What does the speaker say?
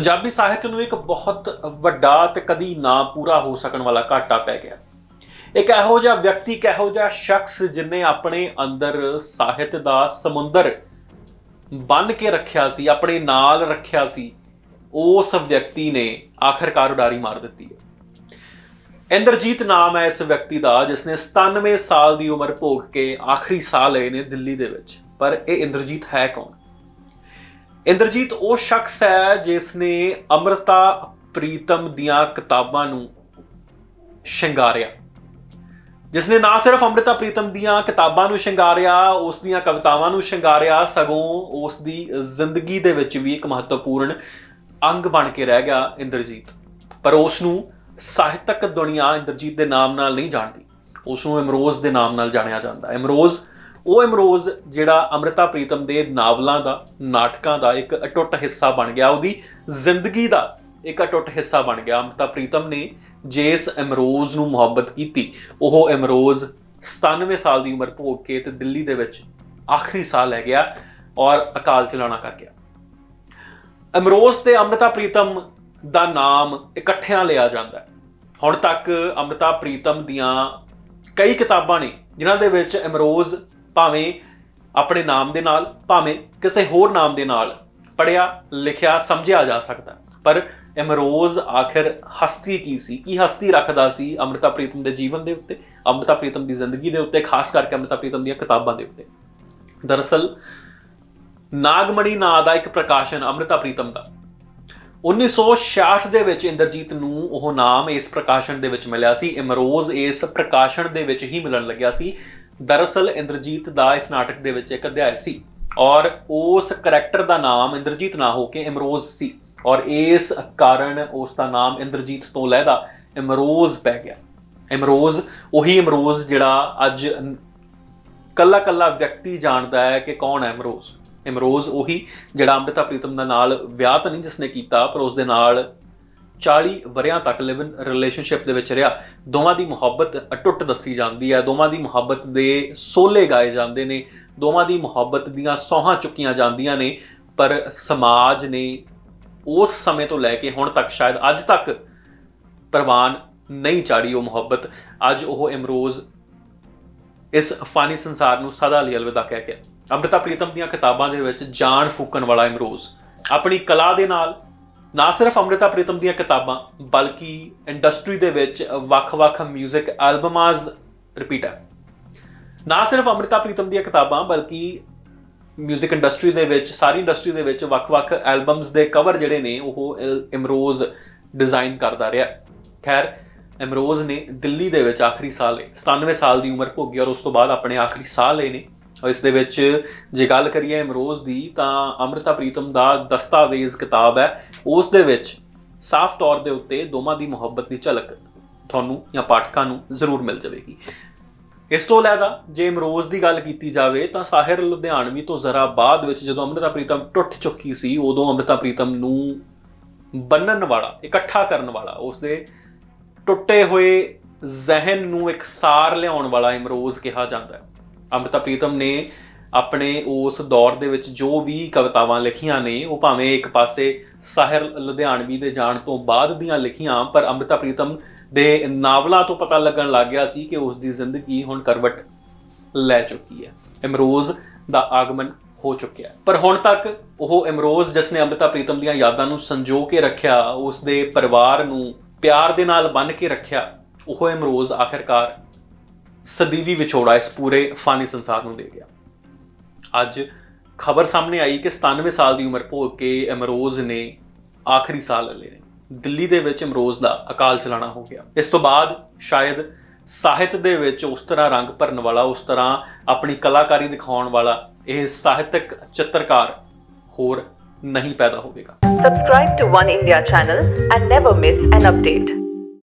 ਪੰਜਾਬੀ ਸਾਹਿਤ ਨੂੰ ਇੱਕ ਬਹੁਤ ਵੱਡਾ ਤੇ ਕਦੀ ਨਾ ਪੂਰਾ ਹੋ ਸਕਣ ਵਾਲਾ ਘਾਟਾ ਪੈ ਗਿਆ। ਇੱਕ ਇਹੋ ਜਿਹਾ ਵਿਅਕਤੀ, ਇੱਕ ਇਹੋ ਜਿਹਾ ਸ਼ਖਸ ਜਿਨੇ ਆਪਣੇ ਅੰਦਰ ਸਾਹਿਤ ਦਾ ਸਮੁੰਦਰ ਬੰਨ ਕੇ ਰੱਖਿਆ ਸੀ, ਆਪਣੇ ਨਾਲ ਰੱਖਿਆ ਸੀ, ਉਸ ਵਿਅਕਤੀ ਨੇ ਆਖਰਕਾਰ ਉਡਾਰੀ ਮਾਰ ਦਿੱਤੀ ਹੈ। ਇੰਦਰਜੀਤ ਨਾਮ ਹੈ ਇਸ ਵਿਅਕਤੀ ਦਾ ਜਿਸ ਨੇ 97 ਸਾਲ ਦੀ ਉਮਰ ਭੋਗ ਕੇ ਆਖਰੀ ਸਾਹ ਲਏ ਨੇ ਦਿੱਲੀ ਦੇ ਵਿੱਚ। ਪਰ ਇਹ ਇੰਦਰਜੀਤ ਹੈ ਕੌਣ? ਇੰਦਰਜੀਤ, ਉਹ ਸ਼ਖਸ ਹੈ ਜਿਸ ਨੇ ਅਮਰਤਾ ਪ੍ਰੀਤਮ ਦੀਆਂ ਕਿਤਾਬਾਂ ਨੂੰ ਸ਼ਿੰਗਾਰਿਆ। ਜਿਸ ਨੇ ਨਾ ਸਿਰਫ ਅੰਮ੍ਰਿਤਾ ਪ੍ਰੀਤਮ ਦੀਆਂ ਕਿਤਾਬਾਂ ਨੂੰ ਸ਼ਿੰਗਾਰਿਆ, ਉਸ ਦੀਆਂ ਕਵਿਤਾਵਾਂ ਨੂੰ ਸ਼ਿੰਗਾਰਿਆ, ਸਗੋਂ ਉਸ ਦੀ ਜ਼ਿੰਦਗੀ ਦੇ ਵਿੱਚ ਵੀ ਇੱਕ ਮਹੱਤਵਪੂਰਨ ਅੰਗ ਬਣ ਕੇ ਰਹਿ ਗਿਆ ਇੰਦਰਜੀਤ। ਪਰ ਉਸ ਨੂੰ ਸਾਹਿਤਕ ਦੁਨੀਆ ਇੰਦਰਜੀਤ ਦੇ ਨਾਮ ਨਾਲ ਨਹੀਂ ਜਾਣਦੀ। ਉਸ ਨੂੰ ਇਮਰੋਜ਼ ਦੇ ਨਾਮ ਨਾਲ ਜਾਣਿਆ ਜਾਂਦਾ। ਇਮਰੋਜ਼ ਉਹ ਇਮਰੋਜ਼ ਜਿਹੜਾ ਅੰਮ੍ਰਿਤਾ ਪ੍ਰੀਤਮ ਦੇ ਨਾਵਲਾਂ ਦਾ, ਨਾਟਕਾਂ ਦਾ ਇੱਕ ਅਟੁੱਟ ਹਿੱਸਾ ਬਣ ਗਿਆ, ਉਹਦੀ ਜ਼ਿੰਦਗੀ ਦਾ ਇੱਕ ਅਟੁੱਟ ਹਿੱਸਾ ਬਣ ਗਿਆ। ਅੰਮ੍ਰਿਤਾ ਪ੍ਰੀਤਮ ਨੇ ਜਿਸ ਇਮਰੋਜ਼ ਨੂੰ ਮੁਹੱਬਤ ਕੀਤੀ, ਉਹ ਇਮਰੋਜ਼ 97 ਸਾਲ ਦੀ ਉਮਰ ਭੋਗ ਕੇ ਤੇ ਦਿੱਲੀ ਦੇ ਵਿੱਚ ਆਖਰੀ ਸਾਹ ਲੈ ਗਿਆ ਔਰ ਅਕਾਲ ਚਲਾਣਾ ਕਰ ਗਿਆ। ਅਮਰੋਜ਼ ਤੇ ਅੰਮ੍ਰਿਤਾ ਪ੍ਰੀਤਮ ਦਾ ਨਾਮ ਇਕੱਠਿਆਂ ਲਿਆ ਜਾਂਦਾ ਹੈ। ਹੁਣ ਤੱਕ ਅੰਮ੍ਰਿਤਾ ਪ੍ਰੀਤਮ ਦੀਆਂ ਕਈ ਕਿਤਾਬਾਂ ਨੇ, ਜਿਨ੍ਹਾਂ ਦੇ ਵਿੱਚ ਅਮਰੋਜ਼ ਭਾਵੇਂ ਆਪਣੇ ਨਾਮ ਦੇ ਨਾਲ, ਭਾਵੇਂ ਕਿਸੇ ਹੋਰ ਨਾਮ ਦੇ ਨਾਲ ਪੜਿਆ ਲਿਖਿਆ, ਸਮਝਿਆ ਜਾ ਸਕਦਾ। ਪਰ ਇਮਰੋਜ਼ ਆਖਿਰ ਹਸਤੀ ਕੀ ਸੀ? ਕੀ ਹਸਤੀ ਰੱਖਦਾ ਸੀ ਅੰਮ੍ਰਿਤਾ ਪ੍ਰੀਤਮ ਦੇ ਜੀਵਨ ਦੇ ਉੱਤੇ? ਅੰਮ੍ਰਿਤਾ ਪ੍ਰੀਤਮ ਦੀ ਜ਼ਿੰਦਗੀ ਦੇ ਉੱਤੇ, ਖਾਸ ਕਰਕੇ ਅੰਮ੍ਰਿਤਾ ਪ੍ਰੀਤਮ ਦੀਆਂ ਕਿਤਾਬਾਂ ਦੇ ਉੱਤੇ? ਦਰਅਸਲ, ਨਾਗਮਣੀ ਨਾਂ ਦਾ ਇੱਕ ਪ੍ਰਕਾਸ਼ਨ ਅੰਮ੍ਰਿਤਾ ਪ੍ਰੀਤਮ ਦਾ। 1966 ਦੇ ਵਿੱਚ ਇੰਦਰਜੀਤ ਨੂੰ ਉਹ ਨਾਮ ਇਸ ਪ੍ਰਕਾਸ਼ਨ ਦੇ ਵਿੱਚ ਮਿਲਿਆ ਸੀ। ਇਮਰੋਜ਼ ਇਸ ਪ੍ਰਕਾਸ਼ਨ ਦੇ ਵਿੱਚ ਹੀ ਮਿਲਣ ਲੱਗਿਆ ਸੀ। ਦਰਅਸਲ ਇੰਦਰਜੀਤ ਦਾ ਇਸ ਨਾਟਕ ਦੇ ਵਿੱਚ ਇੱਕ ਅਧਿਆਇ ਸੀ ਔਰ ਉਸ ਕਰੈਕਟਰ ਦਾ ਨਾਮ ਇੰਦਰਜੀਤ ਨਾ ਹੋ ਕੇ ਇਮਰੋਜ਼ ਸੀ ਔਰ ਇਸ ਕਾਰਨ ਉਸ ਦਾ ਨਾਮ ਇੰਦਰਜੀਤ ਤੋਂ ਲਹਿਦਾ ਇਮਰੋਜ਼ ਪੈ ਗਿਆ। ਇਮਰੋਜ਼ ਉਹੀ ਇਮਰੋਜ਼ ਜਿਹੜਾ ਅੱਜ ਕੱਲਾ ਕੱਲਾ ਵਿਅਕਤੀ ਜਾਣਦਾ ਹੈ ਕਿ ਕੌਣ ਹੈ ਇਮਰੋਜ਼ ਇਮਰੋਜ਼ ਉਹੀ ਜਿਹੜਾ ਅੰਮ੍ਰਿਤਾ ਪ੍ਰੀਤਮ ਦਾ ਨਾਲ ਵਿਆਹ ਤਾਂ ਨਹੀਂ ਜਿਸਨੇ ਕੀਤਾ, ਪਰ ਉਸ ਦੇ ਨਾਲ 40 ਵਰਿਆਂ ਤੱਕ ਲਿਵ ਇਨ ਰਿਲੇਸ਼ਨਸ਼ਿਪ ਦੇ ਵਿੱਚ ਰਿਹਾ। ਦੋਵਾਂ ਦੀ ਮੁਹੱਬਤ ਅਟੁੱਟ ਦੱਸੀ ਜਾਂਦੀ ਹੈ। ਦੋਵਾਂ ਦੀ ਮੁਹੱਬਤ ਦੇ ਸੋਲੇ ਗਾਏ ਜਾਂਦੇ ਨੇ। ਦੋਵਾਂ ਦੀ ਮੁਹੱਬਤ ਦੀਆਂ ਸੋਹਾਂ ਚੁੱਕੀਆਂ ਜਾਂਦੀਆਂ ਨੇ। ਪਰ ਸਮਾਜ ਨੇ ਉਸ ਸਮੇਂ ਤੋਂ ਲੈ ਕੇ ਹੁਣ ਤੱਕ ਸ਼ਾਇਦ ਅੱਜ ਤੱਕ ਪ੍ਰਵਾਨ ਨਹੀਂ ਚਾੜੀ ਉਹ ਮੁਹੱਬਤ। ਅੱਜ ਉਹ ਇਮਰੋਜ਼ ਇਸ ਫਾਨੀ ਸੰਸਾਰ ਨੂੰ ਸਦਾ ਲਈ ਅਲਵਿਦਾ ਕਹਿ ਕੇ ਅੰਮ੍ਰਿਤਾ ਪ੍ਰੀਤਮ ਦੀਆਂ ਕਿਤਾਬਾਂ ਦੇ ਵਿੱਚ ਜਾਨ ਫੂਕਣ ਵਾਲਾ ਇਮਰੋਜ਼। ਆਪਣੀ ਕਲਾ ਦੇ ਨਾਲ ਨਾ ਸਿਰਫ ਅੰਮ੍ਰਿਤਾ ਪ੍ਰੀਤਮ ਦੀਆਂ ਕਿਤਾਬਾਂ ਬਲਕਿ ਇੰਡਸਟਰੀ ਦੇ ਵਿੱਚ ਵੱਖ-ਵੱਖ 뮤직 ਐਲਬਮਾਸ ਰਿਪੀਟ ਹੈ ਨਾ ਸਿਰਫ ਅੰਮ੍ਰਿਤਾ ਪ੍ਰੀਤਮ ਦੀਆਂ ਕਿਤਾਬਾਂ ਬਲਕਿ 뮤직 ਇੰਡਸਟਰੀ ਦੇ ਵਿੱਚ ਸਾਰੀ ਇੰਡਸਟਰੀ ਦੇ ਵਿੱਚ ਵੱਖ-ਵੱਖ ਐਲਬਮਸ ਦੇ ਕਵਰ ਜਿਹੜੇ ਨੇ ਉਹ ਇਲ- ਇਮਰੋਜ਼ ਡਿਜ਼ਾਈਨ ਕਰਦਾ ਰਿਹਾ ਖੈਰ ਇਮਰੋਜ਼ ਨੇ ਦਿੱਲੀ ਦੇ ਵਿੱਚ ਆਖਰੀ ਸਾਲ ਲਏ 97 ਸਾਲ ਦੀ ਉਮਰ ਭੋਗੀ ਔਰ ਉਸ ਤੋਂ ਬਾਅਦ ਆਪਣੇ ਆਖਰੀ ਸਾਹ ਲਏ ਨੇ ਔਰ ਇਸ ਦੇ ਵਿੱਚ ਜੇ ਗੱਲ ਕਰੀਏ ਇਮਰੋਜ਼ ਦੀ, ਤਾਂ ਅੰਮ੍ਰਿਤਾ ਪ੍ਰੀਤਮ ਦਾ ਦਸਤਾਵੇਜ਼ ਕਿਤਾਬ ਹੈ। ਉਸ ਦੇ ਵਿੱਚ ਸਾਫ਼ ਤੌਰ ਦੇ ਉੱਤੇ ਦੋਵਾਂ ਦੀ ਮੁਹੱਬਤ ਦੀ ਝਲਕ ਤੁਹਾਨੂੰ ਜਾਂ ਪਾਠਕਾਂ ਨੂੰ ਜ਼ਰੂਰ ਮਿਲ ਜਾਵੇਗੀ। ਇਸ ਤੋਂ ਇਲਾਵਾ ਜੇ ਇਮਰੋਜ਼ ਦੀ ਗੱਲ ਕੀਤੀ ਜਾਵੇ, ਤਾਂ ਸਾਹਿਰ ਲੁਧਿਆਣਵੀ ਤੋਂ ਜ਼ਰਾ ਬਾਅਦ ਵਿੱਚ ਜਦੋਂ ਅੰਮ੍ਰਿਤਾ ਪ੍ਰੀਤਮ ਟੁੱਟ ਚੁੱਕੀ ਸੀ, ਉਦੋਂ ਅੰਮ੍ਰਿਤਾ ਪ੍ਰੀਤਮ ਨੂੰ ਬੰਨਣ ਵਾਲਾ, ਇਕੱਠਾ ਕਰਨ ਵਾਲਾ ਉਸਦੇ ਟੁੱਟੇ ਹੋਏ ਜ਼ਿਹਨ ਨੂੰ ਇੱਕ ਸਾਰ ਲਿਆਉਣ ਵਾਲਾ ਇਮਰੋਜ਼ ਕਿਹਾ ਜਾਂਦਾ ਹੈ। ਅੰਮ੍ਰਿਤਾ ਪ੍ਰੀਤਮ ਨੇ ਆਪਣੇ ਉਸ ਦੌਰ ਦੇ ਵਿੱਚ ਜੋ ਵੀ ਕਵਿਤਾਵਾਂ ਲਿਖੀਆਂ ਨੇ, ਉਹ ਭਾਵੇਂ ਇੱਕ ਪਾਸੇ ਸਾਹਿਰ ਲੁਧਿਆਣਵੀ ਦੇ ਜਾਣ ਤੋਂ ਬਾਅਦ ਦੀਆਂ ਲਿਖੀਆਂ, ਪਰ ਅੰਮ੍ਰਿਤਾ ਪ੍ਰੀਤਮ ਦੇ ਨਾਵਲਾਂ ਤੋਂ ਪਤਾ ਲੱਗਣ ਲੱਗ ਗਿਆ ਸੀ ਕਿ ਉਸ ਦੀ ਜ਼ਿੰਦਗੀ ਹੁਣ ਕਰਵਟ ਲੈ ਚੁੱਕੀ ਹੈ। ਇਮਰੋਜ਼ ਦਾ ਆਗਮਨ ਹੋ ਚੁੱਕਿਆ ਪਰ ਹੁਣ ਤੱਕ ਉਹ ਇਮਰੋਜ਼, ਜਿਸ ਨੇ ਅੰਮ੍ਰਿਤਾ ਪ੍ਰੀਤਮ ਦੀਆਂ ਯਾਦਾਂ ਨੂੰ ਸੰਜੋ ਕੇ ਰੱਖਿਆ, ਉਸ ਦੇ ਪਰਿਵਾਰ ਨੂੰ ਪਿਆਰ ਦੇ ਨਾਲ ਬੰਨ੍ਹ ਕੇ ਰੱਖਿਆ, ਉਹ ਇਮਰੋਜ਼ ਆਖਿਰਕਾਰ ਸਦੀਵੀ ਵਿਛੋੜਾ ਇਸ ਪੂਰੇ ਫਾਨੀ ਸੰਸਾਰ ਨੂੰ ਦੇ ਗਿਆ। ਅੱਜ ਖਬਰ ਸਾਹਮਣੇ ਆਈ ਕਿ 97 ਸਾਲ ਦੀ ਉਮਰ ਭੋਗ ਕੇ ਅਮਰੋਜ਼ ਨੇ ਆਖਰੀ ਸਾਲ ਲੈ ਲਏ। ਨੇ ਦਿੱਲੀ ਦੇ ਵਿੱਚ ਅਮਰੋਜ਼ ਦਾ ਅਕਾਲ ਚਲਾਣਾ ਹੋ ਗਿਆ। ਇਸ ਤੋਂ ਬਾਅਦ ਸ਼ਾਇਦ ਸਾਹਿਤ ਦੇ ਵਿੱਚ ਉਸ ਤਰ੍ਹਾਂ ਰੰਗ ਭਰਨ ਵਾਲਾ, ਉਸ ਤਰ੍ਹਾਂ ਆਪਣੀ ਕਲਾਕਾਰੀ ਦਿਖਾਉਣ ਵਾਲਾ ਇਹ ਸਾਹਿਤਕ ਚਿੱਤਰਕਾਰ ਹੋਰ ਨਹੀਂ ਪੈਦਾ ਹੋਵੇਗਾ। Subscribe to One India channel and never miss an update.